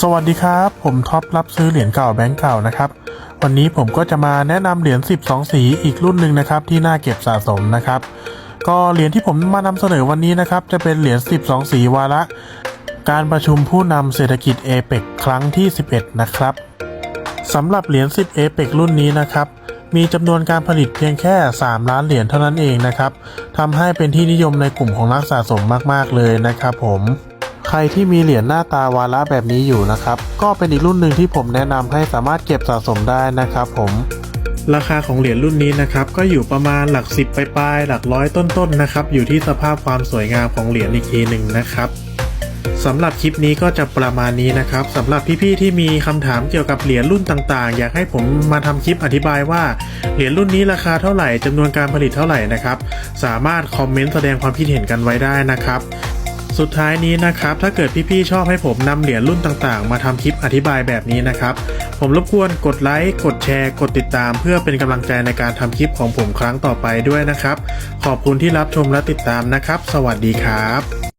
สวัสดีครับ ผมท็อปรับซื้อเหรียญเก่าแบงก์เก่านะครับ วันนี้ผมก็จะมาแนะนำเหรียญ12 สีอีกรุ่นหนึ่งนะครับที่น่าเก็บสะสมนะครับ ก็เหรียญที่ผมมานำเสนอวันนี้นะครับจะเป็นเหรียญ12 สีวาระ การประชุมผู้นำเศรษฐกิจเอเปกครั้งที่ 11 นะครับสำหรับเหรียญ10เอเปกรุ่นนี้นะครับมีจำนวนการผลิตเพียงแค่ 3 ล้านเหรียญเท่านั้นเองนะครับทำให้เป็นที่นิยมในกลุ่มของนักสะสมมาก ๆ เลยนะครับผม ใครที่มีเหรียญหน้าตาวาระแบบนี้อยู่นะครับ ก็เป็นอีกรุ่นหนึ่งที่ผมแนะนำให้สามารถเก็บสะสมได้นะครับผมราคาของเหรียญรุ่นนี้นะครับก็อยู่ประมาณหลักสิบปลายๆหลักร้อยต้นๆนะครับอยู่ที่สภาพความสวยงามของเหรียญอีกทีหนึ่งนะครับสำหรับคลิปนี้ก็จะประมาณนี้นะครับสำหรับพี่ๆที่มีคำถามเกี่ยวกับเหรียญรุ่นต่างๆ อยากให้ผมมาทำคลิปอธิบายว่าเหรียญรุ่นนี้ราคาเท่าไหร่จำนวนการผลิตเท่าไหร่นะครับ สามารถคอมเมนต์แสดงความคิดเห็นกันไว้ได้นะครับ สุดท้ายนี้นะครับถ้าเกิดพี่ๆชอบให้ผมนำเหรียญรุ่นต่างๆ มาทำคลิปอธิบายแบบนี้นะครับผมรบกวนกดไลค์กดแชร์ กดติดตาม เพื่อเป็นกำลังใจในการทำคลิปของผมครั้งต่อไปด้วยนะครับ ขอบคุณที่รับชมและติดตามนะครับ สวัสดีครับ